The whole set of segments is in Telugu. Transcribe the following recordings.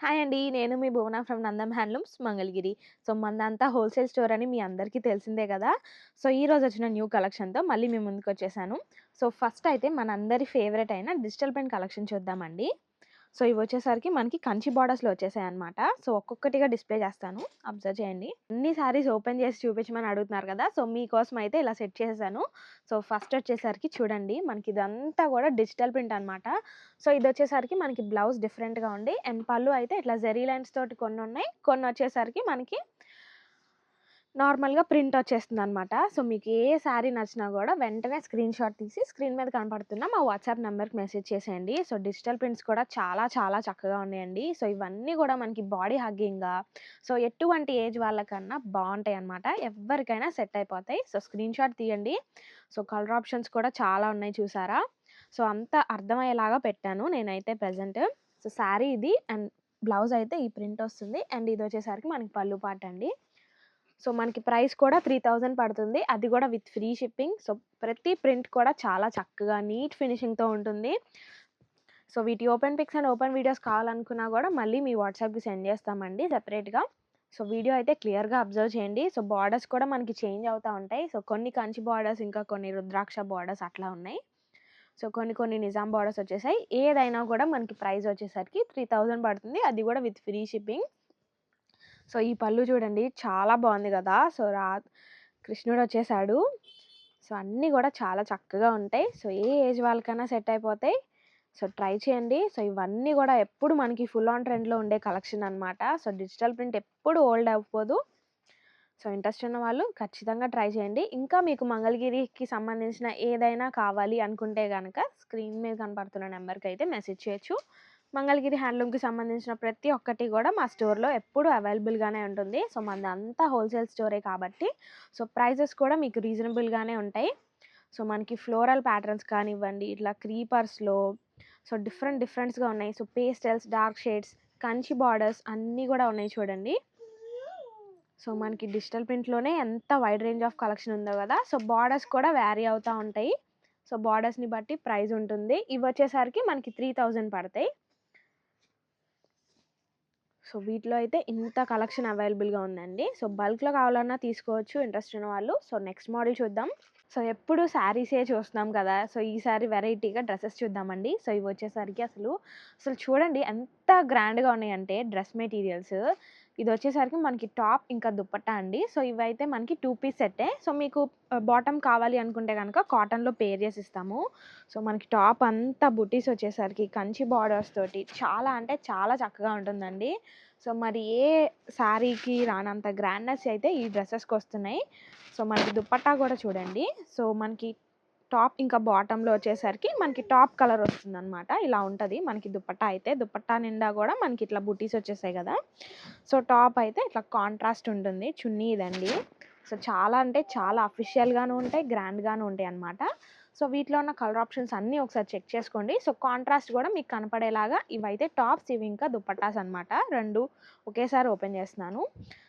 హాయ్ అండి. నేను మీ Bhuvana from Nandam handlooms Mangalagiri. So, మందంతా wholesale store అని మీ అందరికీ తెలిసిందే కదా సో, ఈరోజొచ్చిన న్యూ కలెక్షన్‌తో మళ్ళీ మీ ముందుకొచ్చేసాను. సో, ఫస్ట్ అయితే మనందరి ఫేవరెట్ అయిన డిజిటల్ పెయింట్ కలెక్షన్ చూద్దామండి. సో, ఇవి వచ్చేసరికి మనకి కంచి బోటర్స్లో వచ్చేసాయి అనమాట సో, ఒక్కొక్కటిగా డిస్‌ప్లే చేస్తాను. అబ్జర్వ్ చేయండి. అన్ని శారీస్ ఓపెన్ చేసి చూపించమని అడుగుతున్నారు కదా! సో, మీకోసం అయితే ఇలా సెట్ చేసేసాను. సో, ఫస్ట్ వచ్చేసరికి చూడండి మనకి ఇదంతా కూడా డిజిటల్ ప్రింట్ అనమాట. సో, ఇది వచ్చేసరికి మనకి బ్లౌజ్ డిఫరెంట్‌గా ఉంది అండ్ పళ్ళు అయితే ఇట్లా జెరీ లైన్స్ తోటి కొన్ని వచ్చేసరికి మనకి నార్మల్‌గా ప్రింట్ వచ్చేస్తుంది అనమాట సో, మీకు ఏ శారీ నచ్చినా కూడా వెంటనే స్క్రీన్‌షాట్ తీసి స్క్రీన్ మీద కనపడుతున్న మా వాట్సాప్ నెంబర్కి మెసేజ్ చేసేయండి. సో, డిజిటల్ ప్రింట్స్ కూడా చాలా చాలా చక్కగా ఉన్నాయండి. సో, ఇవన్నీ కూడా మనకి బాడీ హగ్గింగ్‌గా సో, ఎటువంటి ఏజ్ వాళ్ళకన్నా బాగుంటాయి అనమాట ఎవ్వరికైనా సెట్ అయిపోతాయి. సో, స్క్రీన్‌షాట్ తీయండి. సో, కలర్ ఆప్షన్స్ కూడా చాలా ఉన్నాయి చూసారా? సో, అంతా అర్థమయ్యేలాగా పెట్టాను నేనైతే ప్రజెంట్ సో, శారీ ఇది అండ్ బ్లౌజ్ అయితే ఈ ప్రింట్ వస్తుంది. అండ్ ఇది వచ్చేసరికి మనకి పళ్ళు పాట అండి. సో, మనకి ప్రైస్ కూడా 3000 పడుతుంది. అది కూడా విత్ ఫ్రీ షిప్పింగ్. సో, ప్రతి ప్రింట్ కూడా చాలా చక్కగా నీట్ ఫినిషింగ్‌తో ఉంటుంది. సో, వీటి open pics and open videos కావాలనుకున్నా కూడా మళ్ళీ మీ వాట్సాప్‌కి సెండ్ చేస్తామండి సెపరేట్‌గా. సో, వీడియో అయితే క్లియర్‌గా అబ్జర్వ్ చేయండి. సో, బార్డర్స్ కూడా మనకి చేంజ్ అవుతూ ఉంటాయి. సో, కొన్ని కంచి బోర్డర్స్ ఇంకా కొన్ని రుద్రాక్ష బోర్డర్స్ అట్లా ఉన్నాయి. సో, కొన్ని కొన్ని నిజాం బోర్డర్స్ వచ్చేసాయి. ఏదైనా కూడా మనకి ప్రైస్ వచ్చేసరికి 3000 పడుతుంది. అది కూడా విత్ ఫ్రీ షిప్పింగ్. సో, ఈ పళ్ళు చూడండి చాలా బాగుంది కదా సో, రా కృష్ణుడు వచ్చేసాడు సో, అన్నీ కూడా చాలా చక్కగా ఉంటాయి. సో, ఏ ఏజ్ వాళ్ళకైనా సెట్ అయిపోతాయి. సో, ట్రై చేయండి. సో, ఇవన్నీ కూడా ఎప్పుడు మనకి ఫుల్ ఆన్ ట్రెండ్‌లో ఉండే కలెక్షన్ అనమాట. సో, డిజిటల్ ప్రింట్ ఎప్పుడు ఓల్డ్ అవ్వదు. సో, ఇంట్రెస్ట్ ఉన్న వాళ్ళు ఖచ్చితంగా ట్రై చేయండి. ఇంకా మీకు మంగళగిరికి సంబంధించిన ఏదైనా కావాలి అనుకుంటే కనుక స్క్రీన్ మీద కనపడుతున్న అయితే మెసేజ్ చేయొచ్చు. మంగళగిరి హ్యాండ్లూమ్‌కి సంబంధించిన ప్రతి ఒక్కటి కూడా మా స్టోర్‌లో ఎప్పుడూ అవైలబుల్‌గానే ఉంటుంది. సో, మనదంతా హోల్‌సేల్ స్టోరే కాబట్టి సో, ప్రైజెస్ కూడా మీకు రీజనబుల్‌గానే ఉంటాయి. సో, మనకి ఫ్లోరల్ ప్యాటర్న్స్ కానివ్వండి, ఇట్లా క్రీపర్స్‌లో సో, డిఫరెంట్ డిఫరెంట్స్‌గా ఉన్నాయి. So, pastels, dark shades, Kanchi borders అన్నీ కూడా ఉన్నాయి చూడండి. సో, మనకి డిజిటల్ ప్రింట్‌లోనే ఎంత వైడ్ రేంజ్ ఆఫ్ కలెక్షన్ ఉందో కదా సో, బార్డర్స్ కూడా వ్యారీ అవుతూ ఉంటాయి. సో, బార్డర్స్ని బట్టి ప్రైస్ ఉంటుంది. ఇవి వచ్చేసరికి మనకి 3000 పడతాయి. సో, వీటిలో అయితే ఇంత కలెక్షన్ అవైలబుల్‌గా ఉందండి. సో, బల్క్‌లో కావాలన్నా తీసుకోవచ్చు ఇంట్రెస్ట్ ఉన్న వాళ్ళు. సో, నెక్స్ట్ మోడల్ చూద్దాం. సో, ఎప్పుడు శారీసే చూస్తున్నాం కదా! సో, ఈసారి వెరైటీగా డ్రెస్సెస్ చూద్దామండి. సో, ఇవి వచ్చేసరికి అసలు, అసలు చూడండి ఎంత గ్రాండ్‌గా ఉన్నాయంటే డ్రెస్ మెటీరియల్స్. ఇది వచ్చేసరికి మనకి టాప్ ఇంకా దుప్పట్టా అండి. సో, ఇవైతే మనకి టూ పీస్ సెట్టే. సో, మీకు బాటమ్ కావాలి అనుకుంటే కనుక కాటన్‌లో పేర్ చేసి ఇస్తాము. సో, మనకి టాప్ అంతా బుటీస్ వచ్చేసరికి కంచి బోర్డర్స్ తోటి చాలా అంటే చాలా చక్కగా ఉంటుందండి. సో, మరి ఏ శారీకి రానంత గ్రాండ్‌నెస్ అయితే ఈ డ్రెస్సెస్కి వస్తున్నాయి సో, మనకి దుప్పట్టా కూడా చూడండి. సో, మనకి టాప్ ఇంకా బాటంలో వచ్చేసరికి మనకి టాప్ కలర్ వస్తుందనమాట. ఇలా ఉంటుంది మనకి దుపట్టా అయితే. దుపట్టా నిండా కూడా మనకి ఇట్లా బుటీస్ వచ్చేసాయి కదా సో, టాప్ అయితే ఇట్లా కాంట్రాస్ట్ ఉంటుంది. చున్నీ ఇదండి. సో, చాలా అంటే చాలా అఫీషియల్‌గాను ఉంటాయి. గ్రాండ్‌గాను ఉంటాయన్నమాట. సో, వీటిలో ఉన్న కలర్ ఆప్షన్స్ అన్నీ ఒకసారి చెక్ చేసుకోండి. సో, కాంట్రాస్ట్ కూడా మీకు కనపడేలాగా ఇవైతే టాప్స్ ఇవి ఇంకా దుపట్టాస్ అనమాట. రెండు ఒకేసారి ఓపెన్ చేస్తున్నాను.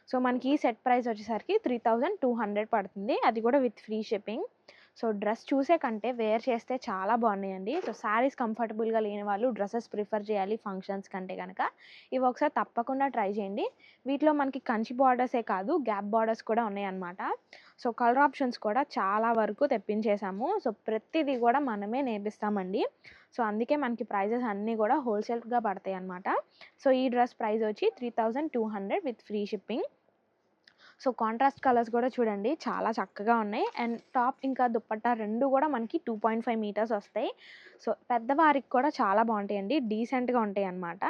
సో, మనకి ఈ సెట్ ప్రైస్ వచ్చేసరికి 3200 పడుతుంది. అది కూడా with free shipping. So, dress చూసే కంటే వేర్ చేస్తే చాలా బాగున్నాయండి. సో, శారీస్ కంఫర్టబుల్‌గా లేని వాళ్ళు డ్రెస్సెస్ ప్రిఫర్ చేయాలి ఫంక్షన్స్ కంటే కనుక ఇవి ఒకసారి తప్పకుండా ట్రై చేయండి. వీటిలో మనకి కంచి బార్డర్సే కాదు గ్యాప్ బార్డర్స్ కూడా ఉన్నాయన్నమాట. సో, కలర్ ఆప్షన్స్ కూడా చాలా వరకు తెప్పించేసాము. సో, ప్రతిదీ కూడా మనమే నేర్పిస్తామండి. సో, అందుకే మనకి ప్రైజెస్ అన్నీ కూడా హోల్‌సేల్‌గా పడతాయి అన్నమాట సో, ఈ డ్రెస్ ప్రైస్ వచ్చి 3200 with free shipping. So, contrast colours కూడా చూడండి చాలా చక్కగా ఉన్నాయి. అండ్ టాప్ ఇంకా దుప్పట్టా రెండు కూడా మనకి 2.5 మీటర్స్ వస్తాయి. సో, పెద్దవారికి కూడా చాలా బాగుంటాయండి డీసెంట్‌గా ఉంటాయి అన్నమాట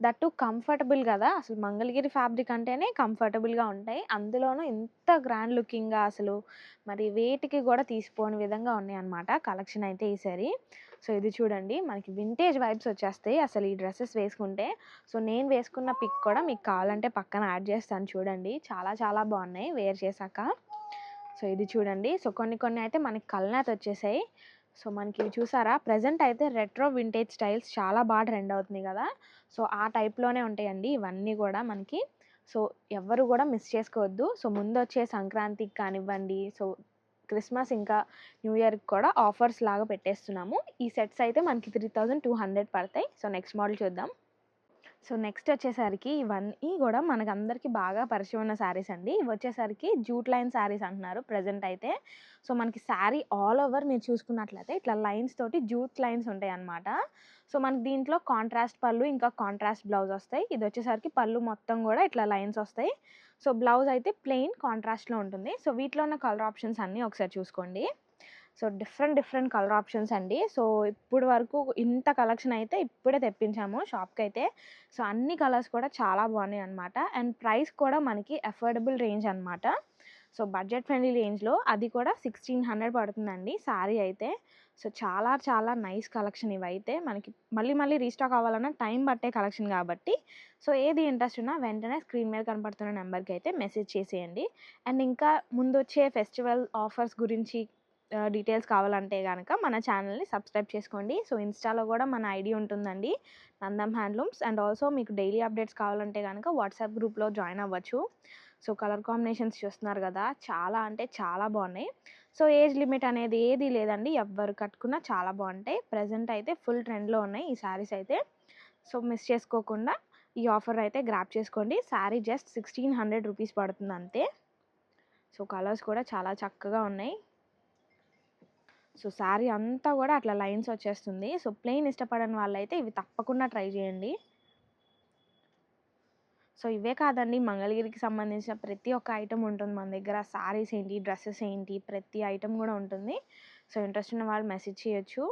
దట్ టు కంఫర్టబుల్ కదా అసలు మంగళగిరి ఫ్యాబ్రిక్ అంటేనే కంఫర్టబుల్‌గా ఉంటాయి. అందులోనూ ఇంత గ్రాండ్ లుకింగ్‌గా అసలు మరి వేటికి కూడా తీసిపోని విధంగా ఉన్నాయి అనమాట కలెక్షన్ అయితే ఈసారి. సో, ఇది చూడండి మనకి వింటేజ్ వైబ్స్ వచ్చేస్తాయి అసలు ఈ డ్రెస్సెస్ వేసుకుంటే. సో, నేను వేసుకున్న పిక్ కూడా మీకు కావాలంటే పక్కన యాడ్ చేస్తాను చూడండి. చాలా చాలా బాగున్నాయి వేర్ చేశాక. సో, ఇది చూడండి. సో, కొన్ని కొన్ని అయితే మనకి కల్నాథ్ వచ్చేసాయి. సో, మనకి ఇవి చూసారా? ప్రెజెంట్ అయితే రెట్రో వింటేజ్ స్టైల్స్ చాలా బాగా ట్రెండ్ అవుతుంది కదా సో, ఆ టైప్‌లోనే ఉంటాయండి ఇవన్నీ కూడా మనకి. సో, ఎవరు కూడా మిస్ చేసుకోవద్దు. సో, ముందు వచ్చే సంక్రాంతికి కానివ్వండి, సో, క్రిస్మస్ ఇంకా న్యూ ఇయర్‌కి కూడా ఆఫర్స్ లాగా పెట్టేస్తున్నాము. ఈ సెట్స్ అయితే మనకి 3200 పడతాయి. సో, నెక్స్ట్ మోడల్ చూద్దాం. సో నెక్స్ట్ వచ్చేసరికి ఇవన్నీ కూడా మనకు అందరికీ బాగా పరిచయం ఉన్న శారీస్ అండి. ఇవి వచ్చేసరికి జూట్ లైన్ శారీస్ అంటున్నారు ప్రజెంట్ అయితే. సో మనకి శారీ ఆల్ ఓవర్ మీరు చూసుకున్నట్లయితే ఇట్లా లైన్స్ తోటి జూట్ లైన్స్ ఉంటాయి అన్నమాట సో మనకి దీంట్లో కాంట్రాస్ట్ పళ్ళు ఇంకా కాంట్రాస్ట్ బ్లౌజ్ వస్తాయి. ఇది వచ్చేసరికి పళ్ళు మొత్తం కూడా ఇట్లా లైన్స్ వస్తాయి. సో బ్లౌజ్ అయితే ప్లెయిన్ కాంట్రాస్ట్లో ఉంటుంది. సో వీటిలో ఉన్న కలర్ ఆప్షన్స్ అన్నీ ఒకసారి చూసుకోండి. So different different colour options అండి. సో ఇప్పుడు వరకు ఇంత కలెక్షన్ అయితే ఇప్పుడే తెప్పించాము షాప్కి అయితే సో అన్ని కలర్స్ కూడా చాలా బాగున్నాయి అనమాట అండ్ ప్రైస్ కూడా మనకి అఫోర్డబుల్ రేంజ్ అనమాట సో బడ్జెట్ ఫ్రెండ్లీ రేంజ్లో అది కూడా సిక్స్టీన్ హండ్రెడ్ పడుతుందండి శారీ అయితే. సో చాలా చాలా నైస్ కలెక్షన్ ఇవైతే. మనకి మళ్ళీ మళ్ళీ రీస్టాక్ అవ్వాలన్నా టైం పట్టే కలెక్షన్ కాబట్టి. సో ఏది ఇంట్రెస్ట్ ఉన్నా వెంటనే స్క్రీన్ మీద కనపడుతున్న నెంబర్కి అయితే మెసేజ్ చేసేయండి. అండ్ ఇంకా ముందు వచ్చే ఫెస్టివల్ ఆఫర్స్ గురించి డీటెయిల్స్ కావాలంటే కనుక మన ఛానల్ని సబ్స్క్రైబ్ చేసుకోండి. సో ఇన్స్టాలో కూడా మన ఐడి ఉంటుందండి. నందం హ్యాండ్లూమ్స్ అండ్ ఆల్సో మీకు డైలీ అప్డేట్స్ కావాలంటే కనుక వాట్సాప్ గ్రూప్లో జాయిన్ అవ్వచ్చు. సో కలర్ కాంబినేషన్స్ చూస్తున్నారు కదా చాలా అంటే చాలా బాగున్నాయి. సో ఏజ్ లిమిట్ అనేది ఏది లేదండి. ఎవ్వరు కట్టుకున్నా చాలా బాగుంటాయి. ప్రజెంట్ అయితే ఫుల్ ట్రెండ్లో ఉన్నాయి ఈ శారీస్ అయితే. సో మిస్ చేసుకోకుండా ఈ ఆఫర్ అయితే గ్రాప్ చేసుకోండి. Sari just sixteen hundred rupees పడుతుంది అంతే. సో కలర్స్ కూడా చాలా చక్కగా ఉన్నాయి. సో శారీ అంతా కూడా అట్లా లైన్స్ వచ్చేస్తుంది. సో ప్లెయిన్ ఇష్టపడని వాళ్ళైతే ఇవి తప్పకుండా ట్రై చేయండి. సో ఇవే కాదండి. మంగళగిరికి సంబంధించిన ప్రతి ఒక్క ఐటమ్ ఉంటుంది మన దగ్గర. శారీస్ ఏంటి డ్రెస్సెస్ ఏంటి ప్రతి ఐటెం కూడా ఉంటుంది. సో ఇంట్రెస్ట్ ఉన్న వాళ్ళు మెసేజ్ చేయొచ్చు.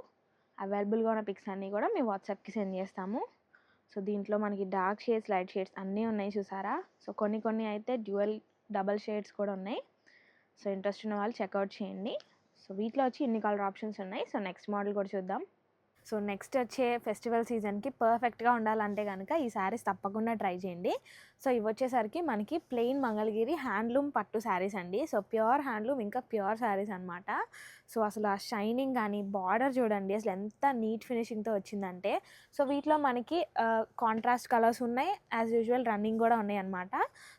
అవైలబుల్గా ఉన్న పిక్స్ అన్నీ కూడా మీ వాట్సాప్కి సెండ్ చేస్తాము. సో దీంట్లో మనకి డార్క్ షేడ్స్ లైట్ షేడ్స్ అన్నీ ఉన్నాయి చూసారా? సో కొన్ని కొన్ని అయితే డ్యూయల్ డబల్ షేడ్స్ కూడా ఉన్నాయి. సో ఇంట్రెస్ట్ ఉన్న వాళ్ళు చెక్అవుట్ చేయండి. సో వీటిలో వచ్చి ఇన్ని కలర్ ఆప్షన్స్ ఉన్నాయి? సో నెక్స్ట్ మోడల్ కూడా చూద్దాం. సో నెక్స్ట్ వచ్చే ఫెస్టివల్ సీజన్కి పర్ఫెక్ట్గా ఉండాలంటే కనుక ఈ శారీస్ తప్పకుండా ట్రై చేయండి. సో ఇవి వచ్చేసరికి మనకి ప్లెయిన్ మంగళగిరి హ్యాండ్లూమ్ పట్టు శారీస్ అండి. సో ప్యూర్ హ్యాండ్లూమ్ ఇంకా ప్యూర్ శారీస్ అనమాట సో అసలు ఆ షైనింగ్ కానీ బార్డర్ చూడండి అసలు ఎంత నీట్ ఫినిషింగ్తో వచ్చిందంటే సో వీటిలో మనకి కాంట్రాస్ట్ కలర్స్ ఉన్నాయి యాజ్ యూజువల్ రన్నింగ్ కూడా ఉన్నాయి అనమాట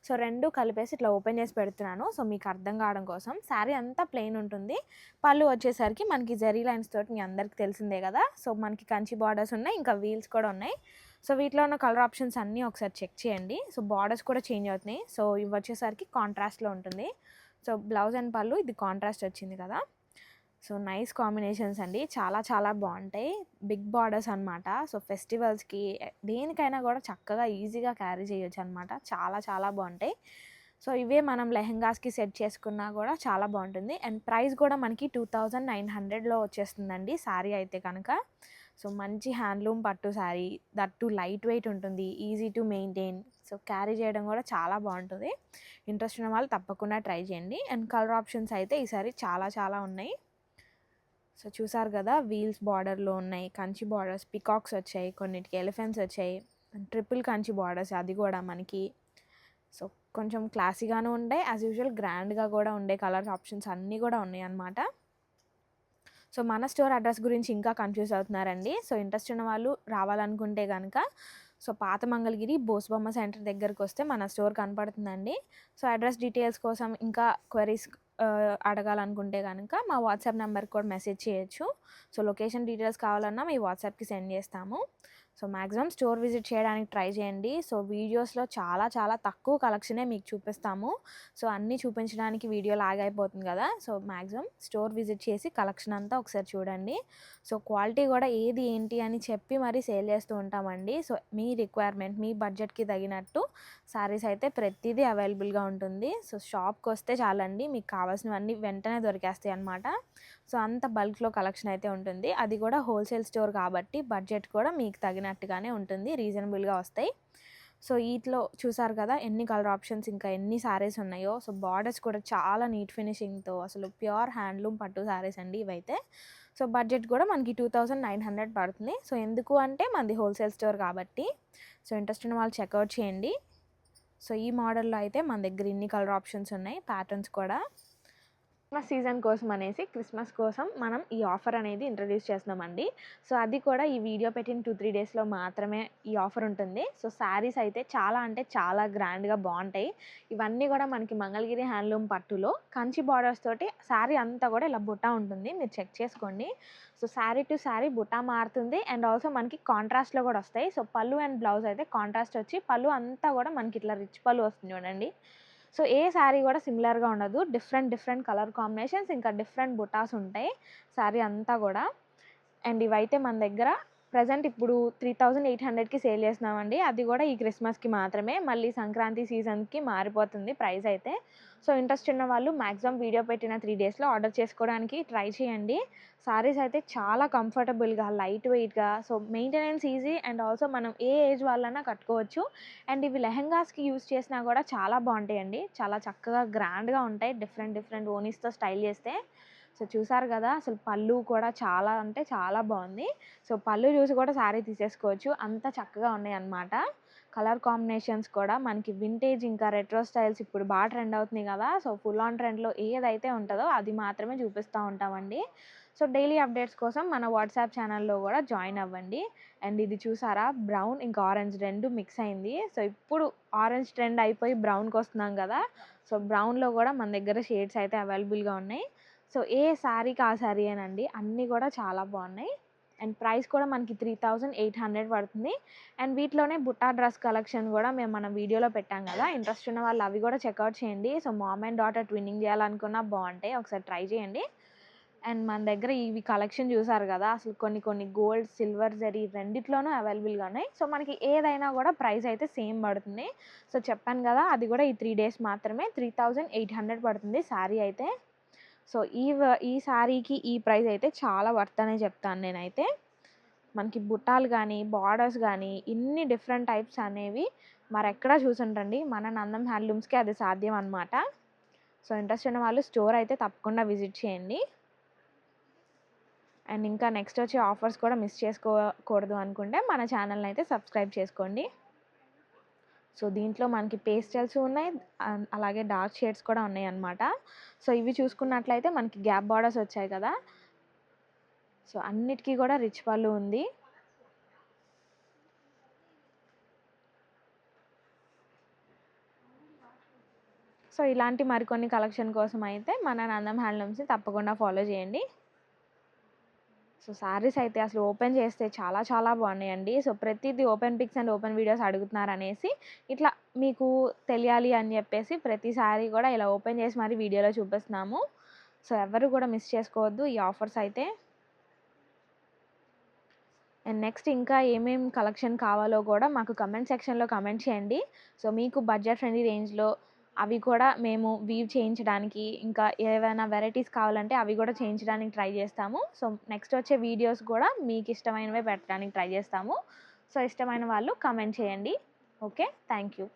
సో రెండు కలిపేసి ఇట్లా ఓపెన్ చేసి పెడుతున్నాను. సో మీకు అర్థం కావడం కోసం. శారీ అంతా ప్లెయిన్ ఉంటుంది. పళ్ళు వచ్చేసరికి మనకి జరీ లైన్స్ తోటి మీ అందరికీ తెలిసిందే కదా. సో మనకి కంచి బార్డర్స్ ఉన్నాయి ఇంకా వీల్స్ కూడా ఉన్నాయి. సో వీటిలో ఉన్న కలర్ ఆప్షన్స్ అన్నీ ఒకసారి చెక్ చేయండి. సో బార్డర్స్ కూడా చేంజ్ అవుతున్నాయి. సో ఇవి వచ్చేసరికి కాంట్రాస్ట్లో ఉంటుంది. సో బ్లౌజ్ అండ్ పళ్ళు ఇది కాంట్రాస్ట్ వచ్చింది కదా. సో నైస్ కాంబినేషన్స్ అండి. చాలా చాలా బాగుంటాయి. బిగ్ బార్డర్స్ అనమాట సో ఫెస్టివల్స్కి దేనికైనా కూడా చక్కగా ఈజీగా క్యారీ చేయొచ్చు అనమాట చాలా చాలా బాగుంటాయి. సో ఇవే మనం లెహెంగాస్కి సెట్ చేసుకున్నా కూడా చాలా బాగుంటుంది. అండ్ ప్రైస్ కూడా మనకి టూ థౌజండ్ నైన్ హండ్రెడ్లో వచ్చేస్తుందండి శారీ అయితే కనుక. సో మంచి హ్యాండ్లూమ్ పట్టు sari that to light weight ఉంటుంది easy to maintain. So carry చేయడం కూడా చాలా బాగుంటుంది. ఇంట్రెస్ట్ ఉన్న వాళ్ళు తప్పకుండా ట్రై చేయండి. అండ్ కలర్ ఆప్షన్స్ అయితే ఈసారి చాలా చాలా ఉన్నాయి. చూసారు కదా వీల్స్ బార్డర్లో ఉన్నాయి కంచి బార్డర్స్ పికాక్స్ వచ్చాయి కొన్నిటికి ఎలిఫెంట్స్ వచ్చాయి ట్రిపుల్ కంచి బార్డర్స్ అది కూడా మనకి. సో కొంచెం క్లాసీగాను ఉండే యాజ్ యూజువల్ గ్రాండ్గా కూడా ఉండే కలర్ ఆప్షన్స్ అన్నీ కూడా ఉన్నాయి అన్నమాట సో మన స్టోర్ అడ్రస్ గురించి ఇంకా కన్ఫ్యూజ్ అవుతున్నారండి. సో ఇంట్రెస్ట్ ఉన్న వాళ్ళు రావాలనుకుంటే కనుక సో పాత మంగళగిరి బోసుబొమ్మ సెంటర్ దగ్గరకు వస్తే మన స్టోర్ కనపడుతుందండి. సో అడ్రస్ డీటెయిల్స్ కోసం ఇంకా క్వరీస్ అడగాలనుకుంటే కనుక మా వాట్సాప్ నెంబర్కి కూడా మెసేజ్ చేయొచ్చు. సో లొకేషన్ డీటెయిల్స్ కావాలన్నా మీ వాట్సాప్కి సెండ్ చేస్తాము. సో మ్యాక్సిమం స్టోర్ విజిట్ చేయడానికి ట్రై చేయండి. సో వీడియోస్లో చాలా చాలా తక్కువ కలెక్షనే మీకు చూపిస్తాము. సో అన్నీ చూపించడానికి వీడియో లాగ్ అయిపోతుంది కదా. సో మ్యాక్సిమం స్టోర్ విజిట్ చేసి కలెక్షన్ అంతా ఒకసారి చూడండి. సో క్వాలిటీ కూడా ఏది ఏంటి అని చెప్పి మరీ సేల్ చేస్తూ ఉంటామండి. సో మీ రిక్వైర్మెంట్ మీ బడ్జెట్కి తగినట్టు శారీస్ అయితే ప్రతిదీ అవైలబుల్గా ఉంటుంది. సో షాప్కి వస్తే చాలండి. మీకు కావాల్సినవన్నీ వెంటనే దొరికేస్తాయి అన్నమాట సో అంత బల్క్లో కలెక్షన్ అయితే ఉంటుంది. అది కూడా హోల్సేల్ స్టోర్ కాబట్టి బడ్జెట్ కూడా మీకు తగినట్టుగానే ఉంటుంది. రీజనబుల్గా వస్తాయి. సో వీటిలో చూసారు కదా ఎన్ని కలర్ ఆప్షన్స్ ఇంకా ఎన్ని శారీస్ ఉన్నాయో. సో బార్డర్స్ కూడా చాలా నీట్ ఫినిషింగ్తో అసలు ప్యూర్ హ్యాండ్లూమ్ పట్టు శారీస్ అండి ఇవైతే. సో బడ్జెట్ కూడా మనకి టూ థౌజండ్ నైన్ హండ్రెడ్ పడుతుంది. సో ఎందుకు అంటే మనది హోల్సేల్ స్టోర్ కాబట్టి. సో ఇంట్రెస్ట్ ఉన్న వాళ్ళు చెక్అవుట్ చేయండి. సో ఈ మోడల్లో అయితే మన దగ్గర ఇన్ని కలర్ ఆప్షన్స్ ఉన్నాయి ప్యాటర్న్స్ కూడా. క్రిస్మస్ సీజన్ కోసం అనేసి క్రిస్మస్ కోసం మనం ఈ ఆఫర్ అనేది ఇంట్రడ్యూస్ చేస్తున్నామండి. సో అది కూడా ఈ వీడియో పెట్టిన టూ త్రీ డేస్లో మాత్రమే ఈ ఆఫర్ ఉంటుంది. సో శారీస్ అయితే చాలా అంటే చాలా గ్రాండ్గా బాగుంటాయి. ఇవన్నీ కూడా మనకి మంగళగిరి హ్యాండ్లూమ్ పట్టులో కంచి బార్డర్స్ తోటి శారీ అంతా కూడా ఇలా బుట్ట ఉంటుంది. మీరు చెక్ చేసుకోండి. సో శారీ టు శారీ బుట్ట మారుతుంది. అండ్ ఆల్సో మనకి కాంట్రాస్ట్లో కూడా వస్తాయి. సో పళ్ళు అండ్ బ్లౌజ్ అయితే కాంట్రాస్ట్ వచ్చి పళ్ళు అంతా కూడా మనకి ఇట్లా రిచ్ పళ్ళు వస్తుంది చూడండి. సో ఏ శారీ కూడా సిమిలర్గా ఉండదు. డిఫరెంట్ డిఫరెంట్ కలర్ కాంబినేషన్స్ ఇంకా డిఫరెంట్ బుటాస్ ఉంటాయి. శారీ అంతా కూడా. అండ్ ఇవైతే మన దగ్గర ప్రజెంట్ ఇప్పుడు త్రీ థౌజండ్ ఎయిట్ హండ్రెడ్కి సేల్ చేస్తున్నామండి. అది కూడా ఈ క్రిస్మస్కి మాత్రమే. మళ్ళీ సంక్రాంతి సీజన్కి మారిపోతుంది ప్రైస్ అయితే. సో ఇంట్రెస్ట్ ఉన్న వాళ్ళు మ్యాక్సిమం వీడియో పెట్టిన త్రీ డేస్లో ఆర్డర్ చేసుకోవడానికి ట్రై చేయండి. సారీస్ అయితే చాలా కంఫర్టబుల్గా లైట్ వెయిట్గా so maintenance easy and also మనం ఏ ఏజ్ వాళ్ళైనా కట్టుకోవచ్చు. అండ్ ఇవి లెహెంగాస్కి యూస్ చేసినా కూడా చాలా బాగుంటాయండి. చాలా చక్కగా గ్రాండ్గా ఉంటాయి. డిఫరెంట్ డిఫరెంట్ ఓనీస్తో స్టైల్ చేస్తే. సో చూసారు కదా అసలు పళ్ళు కూడా చాలా అంటే చాలా బాగుంది. సో పళ్ళు చూసి కూడా శారీ తీసేసుకోవచ్చు. అంత చక్కగా ఉన్నాయి అన్నమాట కలర్ కాంబినేషన్స్ కూడా మనకి వింటేజ్ ఇంకా రెట్రో స్టైల్స్ ఇప్పుడు బాగా ట్రెండ్ అవుతుంది కదా సో ఫుల్ ఆన్ ట్రెండ్లో ఏదైతే ఉంటుందో అది మాత్రమే చూపిస్తూ ఉంటామండి. సో డైలీ అప్డేట్స్ కోసం మన వాట్సాప్ ఛానల్లో కూడా జాయిన్ అవ్వండి. అండ్ ఇది చూసారా బ్రౌన్ ఇంకా ఆరెంజ్ రెండు మిక్స్ అయింది. సో ఇప్పుడు ఆరెంజ్ ట్రెండ్ అయిపోయి బ్రౌన్కి వస్తున్నాం కదా సో బ్రౌన్లో కూడా మన దగ్గర షేడ్స్ అయితే అవైలబుల్గా ఉన్నాయి. సో ఏ శారీకి ఆ శారీ అనండి అన్నీ కూడా చాలా బాగున్నాయి. అండ్ ప్రైస్ కూడా మనకి త్రీ థౌజండ్ ఎయిట్ హండ్రెడ్ పడుతుంది. అండ్ వీటిలోనే బుట్టా డ్రెస్ కలెక్షన్ కూడా మేము మన వీడియోలో పెట్టాం కదా ఇంట్రెస్ట్ ఉన్న వాళ్ళు అవి కూడా చెక్అవుట్ చేయండి. So mom and daughter twinning చేయాలనుకున్నా బాగుంటాయి. ఒకసారి ట్రై చేయండి. అండ్ మన దగ్గర ఇవి కలెక్షన్ చూసారు కదా అసలు కొన్ని కొన్ని గోల్డ్ సిల్వర్ జరీ రెండిట్లోనూ అవైలబుల్గా ఉన్నాయి. సో మనకి ఏదైనా కూడా ప్రైస్ అయితే సేమ్ పడుతుంది. సో చెప్పాను కదా అది కూడా ఈ త్రీ డేస్ మాత్రమే త్రీ థౌజండ్ ఎయిట్ హండ్రెడ్ పడుతుంది శారీ అయితే. సో ఈ వ- ఈ శారీకి ఈ ప్రైస్ అయితే చాలా వర్త్ అనే చెప్తాను నేనైతే. మనకి బుట్టాలు కానీ బార్డర్స్ కానీ ఇన్ని డిఫరెంట్ టైప్స్ అనేవి మరెక్కడా చూసుంటండి మన నందం హ్యాండ్లూమ్స్కి అది సాధ్యం అనమాట సో ఇంట్రెస్ట్ ఉన్న వాళ్ళు స్టోర్ అయితే తప్పకుండా విజిట్ చేయండి. అండ్ ఇంకా నెక్స్ట్ వచ్చే ఆఫర్స్ కూడా మిస్ చేసుకోకూడదు అనుకుంటే మన ఛానల్ని అయితే సబ్స్క్రైబ్ చేసుకోండి. సో దీంట్లో మనకి పేస్టల్స్ ఉన్నాయి. అలాగే డార్క్ షేడ్స్ కూడా ఉన్నాయి అన్నమాట సో ఇవి చూసుకున్నట్లయితే మనకి గ్యాప్ బార్డర్స్ వచ్చాయి కదా. సో అన్నిటికీ కూడా రిచ్ పళ్ళు ఉంది. సో ఇలాంటి మరికొన్ని కలెక్షన్ కోసం అయితే మన నందం హ్యాండ్లూమ్స్ని తప్పకుండా ఫాలో చేయండి. సో శారీస్ అయితే అసలు ఓపెన్ చేస్తే చాలా చాలా బాగున్నాయండి. సో ప్రతిదీ open pics and open videos అడుగుతున్నారు అనేసి ఇట్లా మీకు తెలియాలి అని చెప్పేసి ప్రతి శారీ కూడా ఇలా ఓపెన్ చేసి మరి వీడియోలో చూపిస్తున్నాము. సో ఎవరు కూడా మిస్ చేసుకోవద్దు ఈ ఆఫర్స్ అయితే. అండ్ నెక్స్ట్ ఇంకా ఏమేం కలెక్షన్ కావాలో కూడా మాకు కమెంట్ సెక్షన్లో కమెంట్ చేయండి. సో మీకు బడ్జెట్ ఫ్రెండ్లీ రేంజ్లో అవి కూడా మేము వీవ్ చేయించడానికి ఇంకా ఏవైనా వెరైటీస్ కావాలంటే అవి కూడా చేయించడానికి ట్రై చేస్తాము. సో నెక్స్ట్ వచ్చే వీడియోస్ కూడా మీకు ఇష్టమైనవే పెట్టడానికి ట్రై చేస్తాము. సో ఇష్టమైన వాళ్ళు కమెంట్ చేయండి. Okay thank you